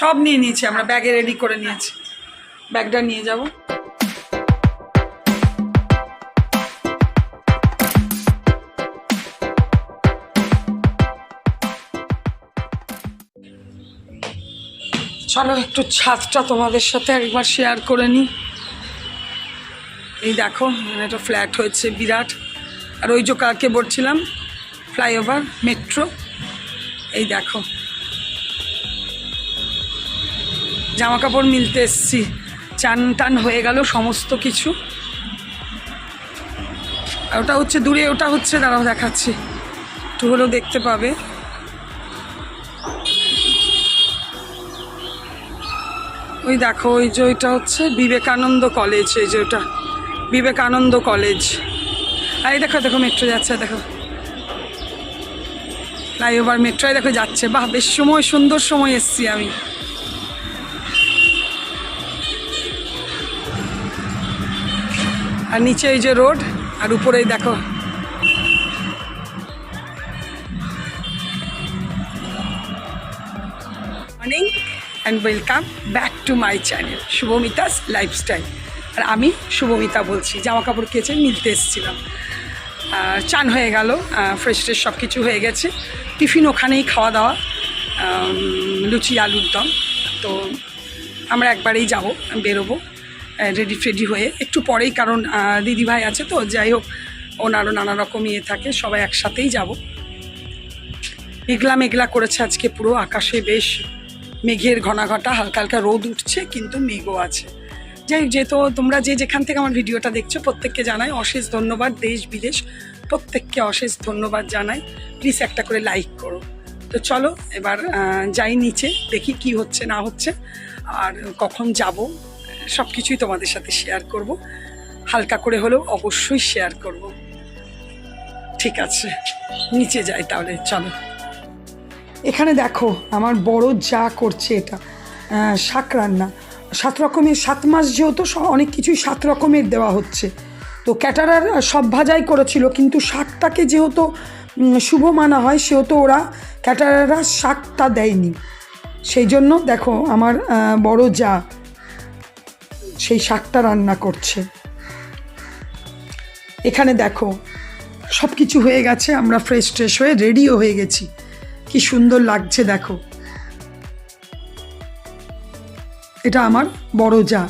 সব নিয়ে নিয়েছি আমরা, ব্যাগে রেডি করে নিয়েছি। ব্যাগটা নিয়ে যাব। চলো, একটু ছাদটা তোমাদের সাথে একবার শেয়ার করে নিই। এই দেখো একটা ফ্ল্যাট হয়েছে, বিরাট। আর ওই যে কালকে বলছিলাম? Flyover, metro. এই দেখো। জামা কাপড় মিলতে এসছি। চান টান হয়ে গেল সমস্ত কিছু। আর ওটা হচ্ছে দূরে, ওটা হচ্ছে, দাঁড়াও দেখাচ্ছি। একটু হলেও দেখতে পাবে। ওই দেখো, ওই যে ওইটা হচ্ছে বিবেকানন্দ কলেজ, এই যে ওটা। বিবেকানন্দ কলেজ। এই দেখো দেখো মেট্রো যাচ্ছে, দেখো। ফ্লাইওভার মেট্রোয় দেখো, যাচ্ছে। বাহ, বেশ সময়, সুন্দর সময় এসছি আমি। আর নিচে এই যে রোড, আর উপরেই দেখো। Morning and welcome back to my channel Shubhamita's lifestyle আর আমি শুভমিতা বলছি জামা কাপড় কেচে মিলতে এসেছিলাম। চান হয়ে গেল ফ্রেশ ট্রেশ সব কিছু হয়ে গেছে। টিফিন ওখানেই খাওয়া দাওয়া লুচি, আলুর দম। তো আমরা একবারেই যাব, বেরোবো রেডি ফ্রেডি হয়ে। একটু পরেই কারণ দিদিভাই আছে তো, যাই হোক, ওনারও নানা রকম ইয়ে থাকে, সবাই একসাথেই যাব। মেঘলা মেঘলা করেছে আজকে পুরো, আকাশে বেশ মেঘের ঘনাঘটা, হালকা হালকা রোদ উঠছে, কিন্তু মেঘও আছে। যাই হোক, যেহেতু তোমরা যে যেখান থেকে আমার ভিডিওটা দেখছ প্রত্যেককে জানাই অশেষ ধন্যবাদ দেশ বিদেশ প্রত্যেককে অশেষ ধন্যবাদ জানাই। প্লিজ একটা করে লাইক করো। তো চলো এবার যাই নিচে দেখি কি হচ্ছে না হচ্ছে আর কখন যাব সব কিছুই তোমাদের সাথে শেয়ার করব। হালকা করে হলেও অবশ্যই শেয়ার করব। ঠিক আছে নিচে যাই তাহলে চলো। এখানে দেখো আমার বড় যা করছে এটা শাক রান্না। সাত রকমের, সাত মাস যেহেতু অনেক কিছুই সাত রকমের দেওয়া হচ্ছে। তো ক্যাটারার সব ভাজাই করেছিল, কিন্তু শাকটাকে যেহেতু শুভ মানা হয়, সেহেতু ওরা ক্যাটারাররা শাকটা দেয়নি। সেই জন্য দেখো, আমার বড় যা সেই শাকটা রান্না করছে। এখানে দেখো সব কিছু হয়ে গেছে, আমরা ফ্রেশ ট্রেশ হয়ে রেডিও হয়ে গেছি। কি সুন্দর লাগছে, দেখো। এটা আমার বড় যা।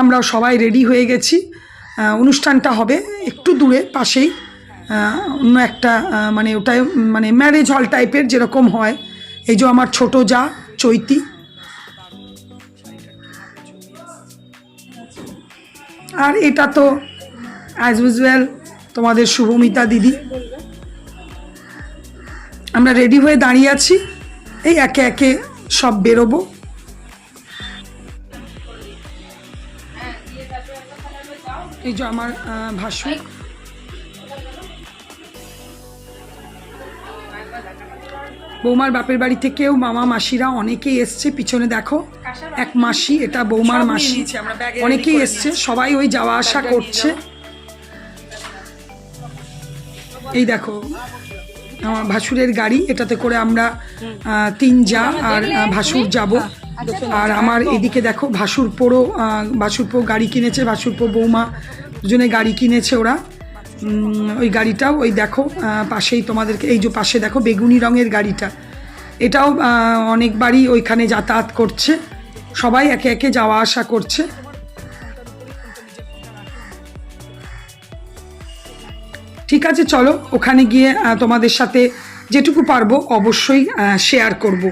আমরা সবাই রেডি হয়ে গেছি। অনুষ্ঠানটা হবে একটু দূরে, পাশেই। অন্য একটা মানে ওটাই মানে ম্যারেজ হল টাইপের যেরকম হয়। এই যে আমার ছোট যা, চৈতি। আর এটা তো অ্যাজ ইউজুয়াল তোমাদের শুভমিতা দিদি। আমরা রেডি হয়ে দাঁড়িয়ে আছি। এই একে একে সব বেরোবো। এই যে আমার ভাসুর বৌমার বাপের বাড়ি থেকেও মামা মাসিরা অনেকেই এসছে পিছনে দেখো এক মাসি এটা বৌমার মাসি। অনেকেই এসছে সবাই ওই যাওয়া আসা করছে। এই দেখো আমার ভাসুরের গাড়ি এটাতে করে আমরা তিন যা আর ভাসুর যাব। আর আমার এদিকে দেখো ভাসুরপোরও ভাসুরপো গাড়ি কিনেছে ভাসুরপো বৌমা দুজনে গাড়ি কিনেছে ওরা। ওই গাড়িটাও ওই দেখো পাশেই তোমাদেরকে এই যে পাশে দেখো বেগুনি রঙের গাড়িটা। এটাও অনেকবারই ওইখানে যাতায়াত করছে। সবাই একে একে যাওয়া আসা করছে। ঠিক আছে, চলো, ওখানে গিয়ে তোমাদের সাথে যেটুকু পারব অবশ্যই শেয়ার করব।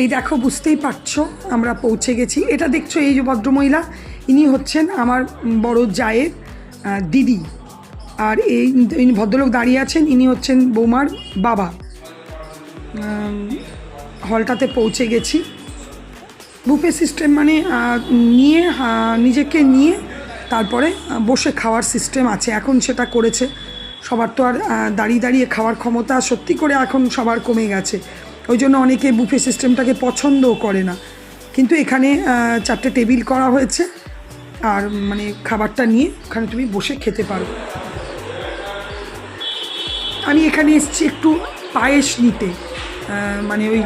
এই দেখো, বুঝতেই পারছ, আমরা পৌঁছে গেছি। এটা দেখছ এই যে ভদ্রমহিলা, ইনি হচ্ছেন আমার বড় জায়ের দিদি। আর এই ভদ্রলোক দাঁড়িয়ে আছেন, ইনি হচ্ছেন বৌমার বাবা। হলটাতে পৌঁছে গেছি। বুফে সিস্টেম মানে নিয়ে নিজেকে নিয়ে তারপরে বসে খাওয়ার সিস্টেম আছে। এখন সেটা করেছে। সবার তো আর দাঁড়িয়ে দাঁড়িয়ে খাওয়ার ক্ষমতা সত্যি করে এখন সবার কমে গেছে। ওই জন্য অনেকে বুফে সিস্টেমটাকে পছন্দও করে না। কিন্তু এখানে চারটে টেবিল করা হয়েছে। আর মানে খাবারটা নিয়ে ওখানে তুমি বসে খেতে পারো। আমি এখানে এসেছি একটু পায়েস নিতে। মানে ওই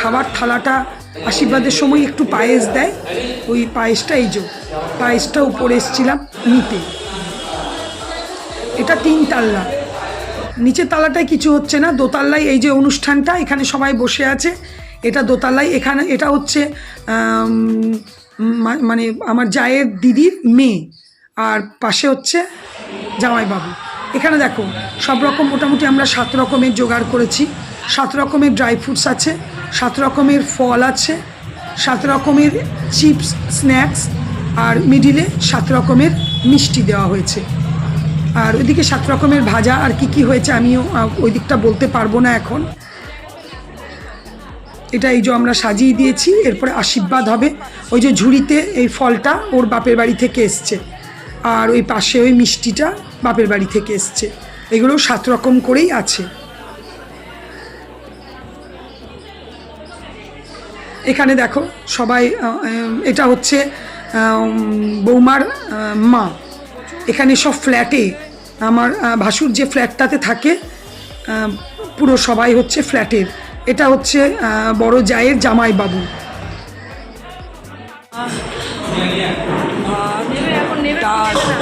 খাবার থালাটা আশীর্বাদের সময় একটু পায়েস দেয়। ওই পায়েসটা এই যে, পায়েসটা উপরে এসেছিলাম নিতে। এটা তিন তাল্লা। নিচের তালাটায় কিছু হচ্ছে না দোতাল্লায় এই যে অনুষ্ঠানটা, এখানে সবাই বসে আছে। এটা দোতাল্লায় এখানে, এটা হচ্ছে মানে আমার জায়ের দিদির মেয়ে। আর পাশে হচ্ছে জামাইবাবু। এখানে দেখো, সব রকম মোটামুটি আমরা সাত রকমের জোগাড় করেছি। সাত রকমের ড্রাই ফ্রুটস আছে, সাত রকমের ফল আছে, সাত রকমের চিপস, স্ন্যাক্স, আর মিডিলে সাত রকমের মিষ্টি দেওয়া হয়েছে। আর ওইদিকে সাত রকমের ভাজা আর কি কি হয়েছে আমিও ওই দিকটা বলতে পারব না এখন। এটা এই যে আমরা সাজিয়ে দিয়েছি, এরপরে আশীর্বাদ হবে। ওই যে ঝুড়িতে এই ফলটা ওর বাপের বাড়ি থেকে এসছে, আর ওই পাশে ওই মিষ্টিটা বাপের বাড়ি থেকে এসছে। এগুলো সাত রকম করেই আছে। এখানে দেখো সবাই এটা হচ্ছে বৌমার মা। এখানে সব ফ্ল্যাটে আমার ভাসুর যে ফ্ল্যাটটাতে থাকে পুরো সবাই হচ্ছে ফ্ল্যাটের। এটা হচ্ছে বড় জায়ের জামাই বাবু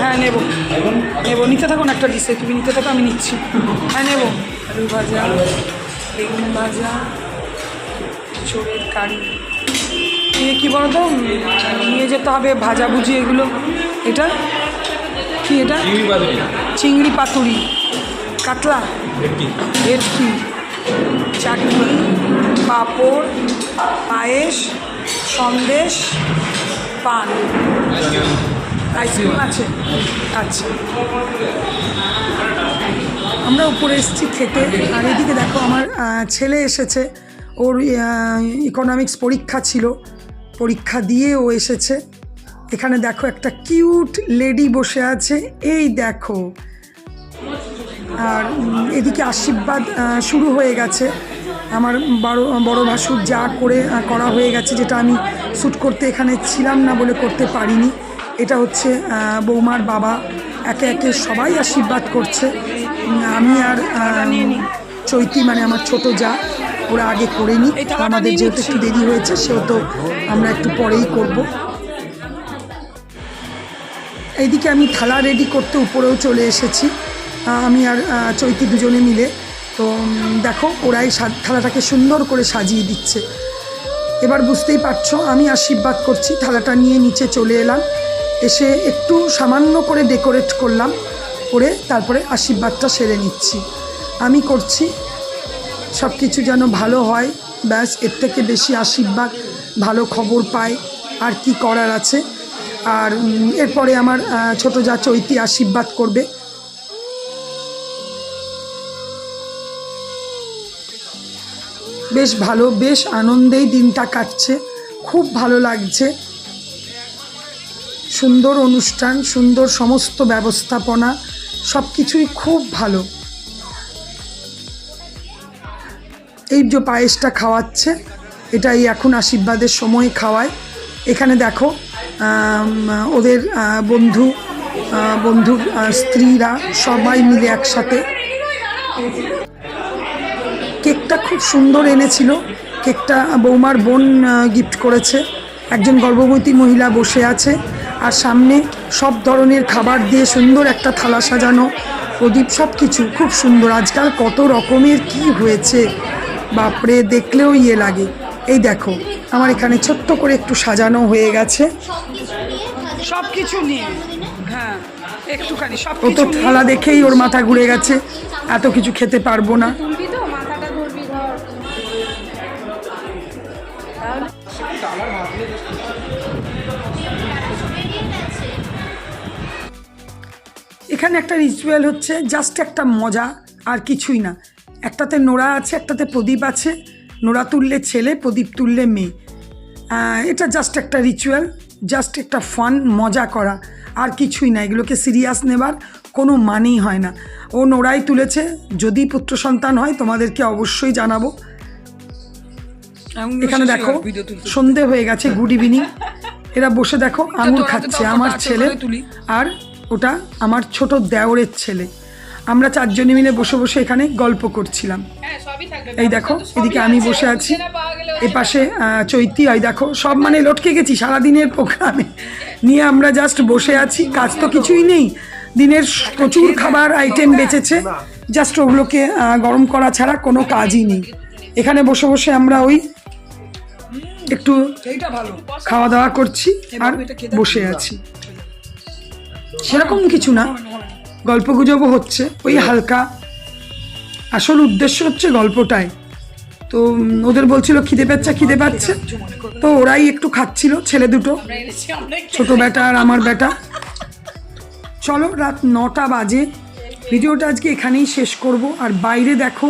হ্যাঁ নেব। নিতে থাকুন একটা ডিশে তুমি নিতে থাকো, আমি নিচ্ছি। হ্যাঁ নেব। আলু ভাজা, বেগুন ভাজা চোরের কারি। নিয়ে কী বলো তো নিয়ে যেতে হবে ভাজাভুজি এগুলো। এটা? কি এটা? চিংড়ি পাতুরি। কাতলা? ভেটকি। চাটনি। পাঁপড় পায়েস সন্দেশ পান। আইসক্রিম আছে? আচ্ছা। আমরা উপরে এসেছি খেতে। আর এদিকে দেখো আমার ছেলে এসেছে। ওর ইকোনমিক্স পরীক্ষা ছিল। পরীক্ষা দিয়ে ও এসেছে। এখানে দেখো একটা কিউট লেডি বসে আছে। এই দেখো। আর এদিকে আশীর্বাদ শুরু হয়ে গেছে। আমার বড় বড় ভাসুর যা করে করা হয়ে গেছে, যেটা আমি শ্যুট করতে এখানে ছিলাম না বলে করতে পারিনি। এটা হচ্ছে বৌমার বাবা। একে একে সবাই আশীর্বাদ করছে। আমি আর চৈতি মানে আমার ছোট যা। ওরা আগে করে করেনি আমাদের যেহেতু একটু দেরি হয়েছে সেহেতু আমরা একটু পরেই করব। এইদিকে আমি থালা রেডি করতে উপরেও চলে এসেছি। আমি আর চৈতি দুজনে মিলে। তো দেখো ওরাই সা- থালাটাকে সুন্দর করে সাজিয়ে দিচ্ছে। এবার বুঝতেই পারছ আমি আশীর্বাদ করছি থালাটা নিয়ে নিচে চলে এলাম। এসে একটু সামান্য করে ডেকোরেট করলাম করে তারপরে আশীর্বাদটা সেরে নিচ্ছি। আমি করছি সব কিছু যেন ভালো হয়, ব্যাস, এর থেকে বেশি আশীর্বাদ, ভালো খবর পায় আর কি করার আছে। আর এরপরে আমার ছোট যা চৈতি আশীর্বাদ করবে। বেশ ভালো, বেশ আনন্দেই দিনটা কাটছে। খুব ভালো লাগছে। সুন্দর অনুষ্ঠান, সুন্দর সমস্ত ব্যবস্থাপনা সব কিছুই খুব ভালো। এই যে পায়েসটা খাওয়াচ্ছে এটাই এখন আশীর্বাদের সময় খাওয়ায়। এখানে দেখো ওদের বন্ধু আহ, বন্ধুর স্ত্রীরা সবাই মিলে একসাথে। কেকটা খুব সুন্দর এনেছিল। কেকটা বৌমার বোন গিফট করেছে। একজন গর্ভবতী মহিলা বসে আছে। আর সামনে সব ধরনের খাবার দিয়ে সুন্দর একটা থালা সাজানো। প্রদীপ সব কিছু খুব সুন্দর। আজকাল কত রকমের কি হয়েছে? বাপরে দেখলেও ইয়ে লাগে। এই দেখো আমার এখানে ছোট্ট করে একটু সাজানো হয়ে গেছে। সব কিছু নিয়ে। হ্যাঁ একটুখানি সব ও তো থালা দেখেই ওর মাথা ঘুরে গেছে। এত কিছু খেতে পারব না। এখানে একটা রিচুয়াল হচ্ছে জাস্ট একটা মজা আর কিছুই না। একটাতে নোড়া আছে একটাতে প্রদীপ আছে। নোড়া তুললে ছেলে প্রদীপ তুললে মেয়ে। এটা জাস্ট একটা রিচুয়াল জাস্ট একটা ফান মজা করা। আর কিছুই না এগুলোকে সিরিয়াস নেবার কোনো মানেই হয় না। ও নোড়াই তুলেছে যদি পুত্র সন্তান হয় তোমাদেরকে অবশ্যই জানাব। এখানে দেখো সন্ধে হয়ে গেছে গুড ইভিনিং এরা বসে দেখো আঙুর খাচ্ছে আমার ছেলে। আর ওটা আমার ছোট দেওরের ছেলে। আমরা চারজনে মিলে বসে বসে এখানে গল্প করছিলাম। হ্যাঁ এই দেখো এদিকে আমি বসে আছি। এ পাশে চৈতি ওই দেখো সব মানে লটকে গেছি সারাদিনের প্রোগ্রামে। নিয়ে আমরা জাস্ট বসে আছি কাজ তো কিছুই নেই। দিনের প্রচুর খাবার আইটেম বেঁচেছে। জাস্ট ওগুলোকে গরম করা ছাড়া কোনো কাজই নেই। এখানে বসে বসে আমরা ওই একটু খাওয়া দাওয়া করছি আর বসে আছি। সেরকম কিছু না। গল্প গুজবও হচ্ছে ওই হালকা। আসল উদ্দেশ্য হচ্ছে গল্পটাই। তো ওদের বলছিল খিদে পাচ্ছে খিদে পাচ্ছে। তো ওরাই একটু খাচ্ছিল ছেলে দুটো। ছোট বেটা আর আমার বেটা চলো রাত নটা বাজে। ভিডিওটা আজকে এখানেই শেষ করব। আর বাইরে দেখো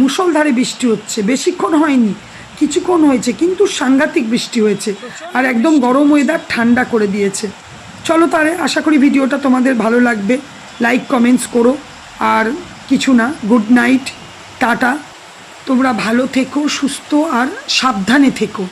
মুষলধারে বৃষ্টি হচ্ছে। বেশিক্ষণ হয়নি কিছুক্ষণ হয়েছে কিন্তু সাংঘাতিক বৃষ্টি হয়েছে। আর একদম গরম ওয়েদার ঠান্ডা করে দিয়েছে। চলো তাহলে আশা করি ভিডিওটা তোমাদের ভালো লাগবে। লাইক কমেন্টস করো। আর কিছু না গুড নাইট টাটা। তোমরা ভালো থেকো, সুস্থ আর সাবধানে থেকো।